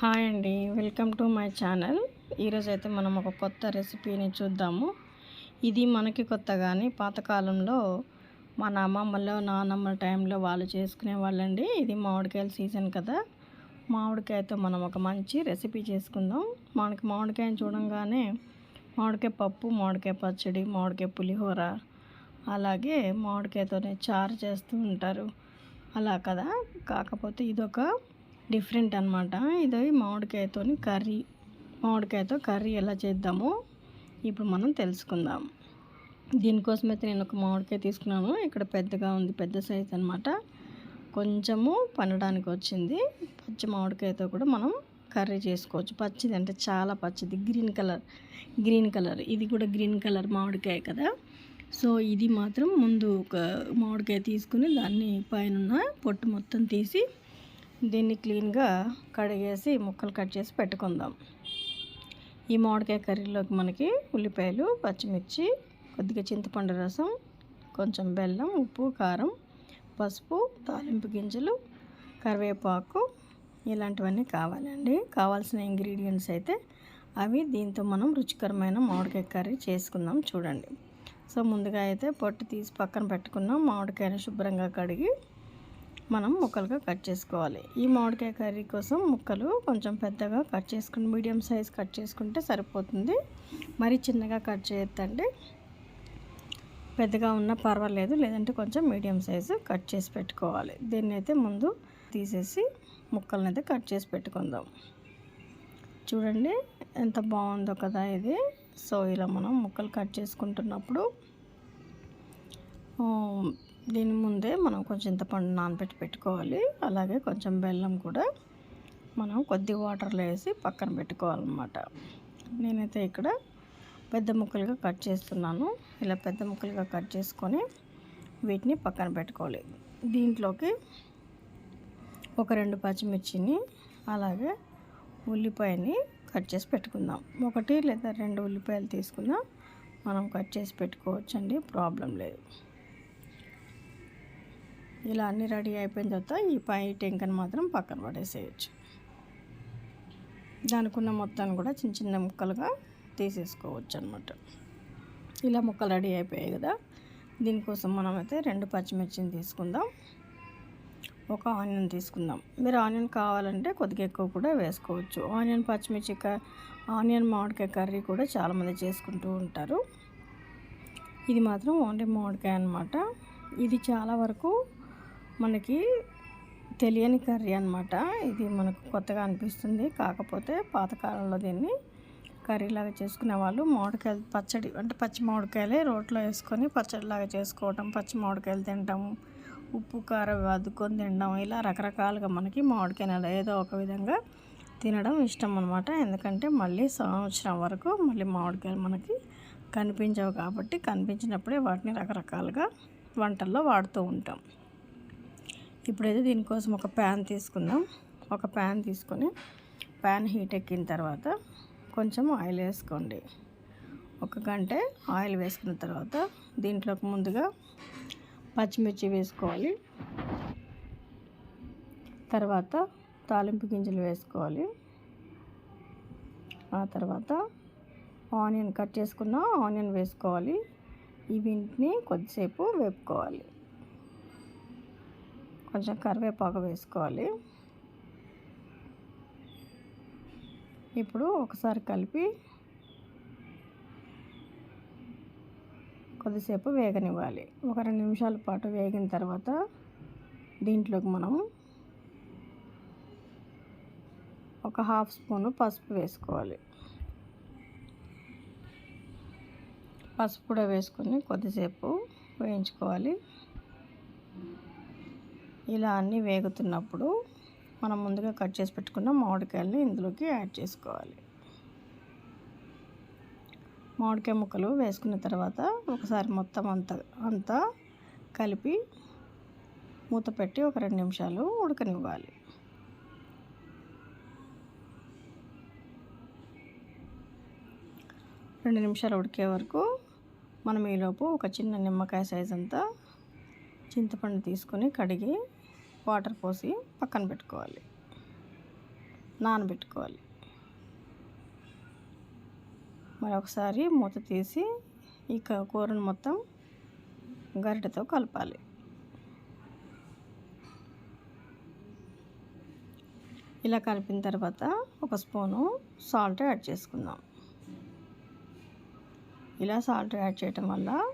Hi అండి welcome to my channel. ఈరోజైతే అయితే మనం ఒక కొత్త రెసిపీని చూద్దాము. ఇది మనకి కొత్త కానీ పాతకాలంలో మన అమ్మమ్మలో నానమ్మల టైంలో వాళ్ళు చేసుకునే వాళ్ళండి. ఇది మామిడికాయల సీజన్ కదా. మామిడికాయతో మనం ఒక మంచి రెసిపీ చేసుకుందాం. మనకి మామిడికాయని చూడంగానే మామిడికాయ పప్పు మామిడికాయ పచ్చడి మామిడికాయ పులిహోర అలాగే మామిడికాయతోనే చారు చేస్తూ ఉంటారు. అలా కదా. కాకపోతే ఇదొక డిఫరెంట్ అనమాట ఇది మామిడికాయతో కర్రీ. మామిడికాయతో కర్రీ ఎలా చేద్దామో ఇప్పుడు మనం తెలుసుకుందాం. దీనికోసం అయితే నేను ఒక మామిడికాయ తీసుకున్నాను. ఇక్కడ పెద్దగా ఉంది పెద్ద సైజ్ అనమాట కొంచెము పండడానికి వచ్చింది. పచ్చి మామిడికాయతో కూడా మనం కర్రీ చేసుకోవచ్చు. పచ్చిది అంటే చాలా పచ్చిది. Green colour green colour. ఇది కూడా గ్రీన్ కలర్ మామిడికాయ కదా. సో ఇది మాత్రం ముందు ఒక మామిడికాయ తీసుకుని దాన్ని పైన పొట్టు మొత్తం తీసి దీన్ని క్లీన్గా కడిగేసి ముక్కలు కట్ చేసి పెట్టుకుందాం. ఈ మామిడికాయ కర్రీలోకి మనకి ఉల్లిపాయలు పచ్చిమిర్చి కొద్దిగా చింతపండు రసం కొంచెం బెల్లం ఉప్పు కారం పసుపు తాలింపు గింజలు కరివేపాకు ఇలాంటివన్నీ కావాలండి. కావాల్సిన ఇంగ్రీడియంట్స్ అయితే అవి దీంతో మనం రుచికరమైన మామిడికాయ కర్రీ చేసుకుందాం చూడండి. సో ముందుగా అయితే పొట్టు తీసి పక్కన పెట్టుకున్నాం. మామిడికాయను శుభ్రంగా కడిగి మనం ముక్కలుగా కట్ చేసుకోవాలి. ఈ మామిడికాయ కర్రీ కోసం ముక్కలు కొంచెం పెద్దగా కట్ చేసుకుని మీడియం సైజ్ కట్ చేసుకుంటే సరిపోతుంది. మరి చిన్నగా కట్ చేయొద్దండి. పెద్దగా ఉన్నా పర్వాలేదు లేదంటే కొంచెం మీడియం సైజు కట్ చేసి పెట్టుకోవాలి. దీన్ని అయితే ముందు తీసేసి ముక్కలను అయితే కట్ చేసి పెట్టుకుందాం. చూడండి ఎంత బాగుందో కదా ఇది. సో ఇలా మనం ముక్కలు కట్ చేసుకుంటున్నప్పుడు దీని ముందే మనం కొంచెం చింతపండు నానబెట్టి పెట్టుకోవాలి. అలాగే కొంచెం బెల్లం కూడా మనం కొద్ది వాటర్లో వేసి పక్కన పెట్టుకోవాలన్నమాట. నేనైతే ఇక్కడ పెద్ద ముక్కలుగా కట్ చేస్తున్నాను. ఇలా పెద్ద ముక్కలుగా కట్ చేసుకొని వీటిని పక్కన పెట్టుకోవాలి. దీంట్లోకి ఒక రెండు పచ్చిమిర్చిని అలాగే ఉల్లిపాయని కట్ చేసి పెట్టుకుందాం. ఒకటి లేదా రెండు ఉల్లిపాయలు తీసుకున్నా మనం కట్ చేసి పెట్టుకోవచ్చండి. ప్రాబ్లం లేదు. ఇలా అన్నీ రెడీ అయిపోయిన తర్వాత ఈ పై టెంకను మాత్రం పక్కన పడేసేయచ్చు. దానికి ఉన్న మొత్తాన్ని కూడా చిన్న చిన్న ముక్కలుగా తీసేసుకోవచ్చు అనమాట ఇలా ముక్కలు రెడీ అయిపోయాయి కదా. దీనికోసం మనం అయితే రెండు పచ్చిమిర్చిని తీసుకుందాం. ఒక ఆనియన్ తీసుకుందాం. మీరు ఆనియన్ కావాలంటే కొద్దిగా ఎక్కువ కూడా వేసుకోవచ్చు. ఆనియన్ పచ్చిమిర్చి ఆనియన్ మామిడికాయ కర్రీ కూడా చాలామంది చేసుకుంటూ ఉంటారు. ఇది మాత్రం ఓన్లీ మామిడికాయ అనమాట ఇది చాలా వరకు మనకి తెలియని కర్రీ అనమాట ఇది మనకు కొత్తగా అనిపిస్తుంది. కాకపోతే పాతకాలంలో దీన్ని కర్రీలాగా చేసుకునే వాళ్ళు మామిడికాయలు పచ్చడి అంటే పచ్చి మామిడికాయలే రోట్లో వేసుకొని పచ్చడిలాగా చేసుకోవటం పచ్చి మామిడికాయలు తినటం ఉప్పు కారం అద్దుకొని తినడం ఇలా రకరకాలుగా మనకి మామిడికాయలు ఏదో ఒక విధంగా తినడం ఇష్టం అనమాట ఎందుకంటే మళ్ళీ సంవత్సరం వరకు మళ్ళీ మామిడికాయలు మనకి కనిపించవు కాబట్టి కనిపించినప్పుడే వాటిని రకరకాలుగా వంటల్లో వాడుతూ ఉంటాం. ఇప్పుడైతే దీనికోసం ఒక ప్యాన్ తీసుకుందాం. ఒక ప్యాన్ తీసుకొని ప్యాన్ హీట్ ఎక్కిన తర్వాత కొంచెం ఆయిల్ వేసుకోండి. ఒక గంట ఆయిల్ వేసుకున్న తర్వాత దీంట్లోకి ముందుగా పచ్చిమిర్చి వేసుకోవాలి. తర్వాత తాలింపు గింజలు వేసుకోవాలి. ఆ తర్వాత ఆనియన్ కట్ చేసుకున్న ఆనియన్ వేసుకోవాలి. ఈ వీటిని కొద్దిసేపు వేపుకోవాలి. కొంచెం కరివేపాకు వేసుకోవాలి. ఇప్పుడు ఒకసారి కలిపి కొద్దిసేపు వేగనివ్వాలి. ఒక రెండు నిమిషాల పాటు వేగిన తర్వాత దీంట్లోకి మనం ఒక హాఫ్ స్పూను పసుపు వేసుకోవాలి. పసుపు కూడా వేసుకొని కొద్దిసేపు వేయించుకోవాలి. ఇలా అన్నీ వేగుతున్నప్పుడు మనం ముందుగా కట్ చేసి పెట్టుకున్న మామిడికాయలని ఇందులోకి యాడ్ చేసుకోవాలి. మామిడికాయ ముక్కలు వేసుకున్న తర్వాత ఒకసారి మొత్తం అంతా అంతా కలిపి మూత పెట్టి ఒక రెండు నిమిషాలు ఉడకనివ్వాలి. రెండు నిమిషాలు ఉడికే వరకు మనం ఈలోపు ఒక చిన్న నిమ్మకాయ సైజ్ అంతా చింతపండు తీసుకొని కడిగి వాటర్ పోసి పక్కన పెట్టుకోవాలి. నానబెట్టుకోవాలి. మరొకసారి మూత తీసి ఈ కూరను మొత్తం గరిటెతో కలపాలి. ఇలా కలిపిన తర్వాత ఒక స్పూను సాల్ట్ యాడ్ చేసుకుందాం. ఇలా సాల్ట్ యాడ్ చేయటం వల్ల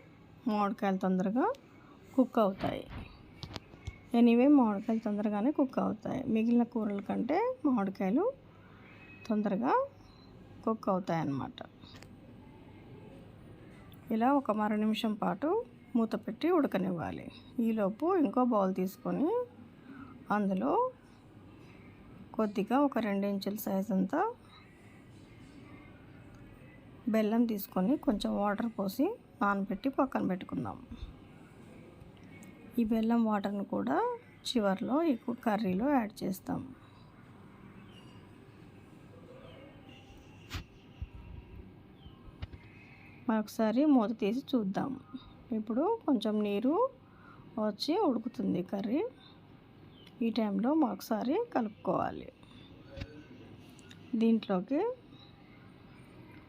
మామిడికాయలు తొందరగా కుక్ అవుతాయి. ఎనీవే మామిడికాయలు తొందరగానే కుక్ అవుతాయి. మిగిలిన కూరల కంటే మామిడికాయలు తొందరగా కుక్ అవుతాయి అన్నమాట ఇలా ఒక మర నిమిషం పాటు మూత పెట్టి ఉడకనివ్వాలి. ఈలోపు ఇంకో బౌల్ తీసుకొని అందులో కొద్దిగా ఒక రెండు ఇంచుల సైజ్ అంతా బెల్లం తీసుకొని కొంచెం వాటర్ పోసి నానబెట్టి పక్కన పెట్టుకుందాం. ఈ బెల్లం వాటర్ని కూడా చివరిలో ఈ కర్రీలో యాడ్ చేస్తాం. మరొకసారి మూత తీసి చూద్దాం. ఇప్పుడు కొంచెం నీరు వచ్చి ఉడుకుతుంది కర్రీ. ఈ టైంలో మరొకసారి కలుపుకోవాలి. దీంట్లోకి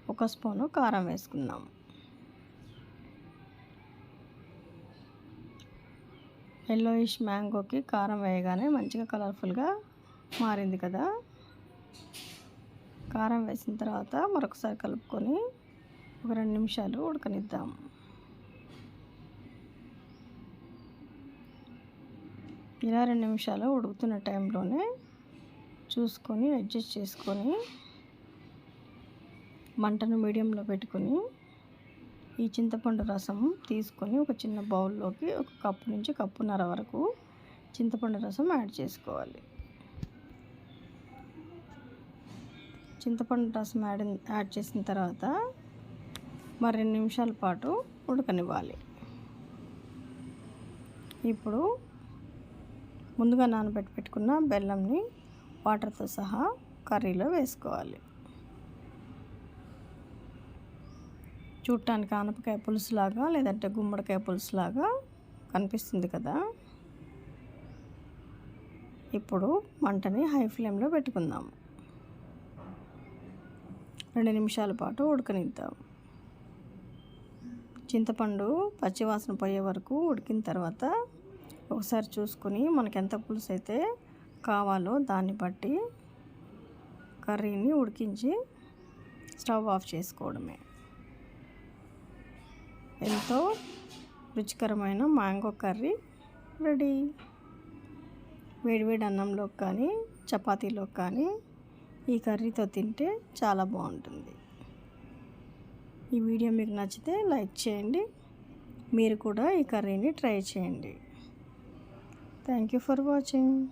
ఒక స్పూను కారం వేసుకుందాం. ఎల్లోయిష్ మ్యాంగోకి కారం వేయగానే మంచిగా కలర్ఫుల్గా మారింది కదా. కారం వేసిన తర్వాత మరొకసారి కలుపుకొని ఒక రెండు నిమిషాలు ఉడకనిద్దాం. ఇలా రెండు నిమిషాలు ఉడుకుతున్న టైంలోనే చూసుకొని అడ్జస్ట్ చేసుకొని మంటను మీడియంలో పెట్టుకొని ఈ చింతపండు రసం తీసుకొని ఒక చిన్న బౌల్లోకి ఒక కప్పు నుంచి కప్పున్నర వరకు చింతపండు రసం యాడ్ చేసుకోవాలి. చింతపండు రసం యాడ్ యాడ్ చేసిన తర్వాత మరి రెండు నిమిషాల పాటు ఉడకనివ్వాలి. ఇప్పుడు ముందుగా నానబెట్టి పెట్టుకున్న బెల్లంని వాటర్తో సహా కర్రీలో వేసుకోవాలి. చూడటానికి ఆనపకాయ పులుసులాగా లేదంటే గుమ్మడికాయ పులుసులాగా కనిపిస్తుంది కదా. ఇప్పుడు మంటని హై ఫ్లేమ్లో పెట్టుకుందాం. రెండు నిమిషాల పాటు ఉడకనిద్దాం. చింతపండు పచ్చివాసన పోయే వరకు ఉడికిన తర్వాత ఒకసారి చూసుకొని మనకి ఎంత పులుసు అయితే కావాలో దాన్ని బట్టి కర్రీని ఉడికించి స్టవ్ ఆఫ్ చేసుకోవడమే. ఎంతో రుచికరమైన మ్యాంగో కర్రీ రెడీ. వేడివేడి అన్నంలో కానీ చపాతీలో కానీ ఈ కర్రీతో తింటే చాలా బాగుంటుంది. ఈ వీడియో మీకు నచ్చితే లైక్ చేయండి. మీరు కూడా ఈ కర్రీని ట్రై చేయండి. Thank you for watching.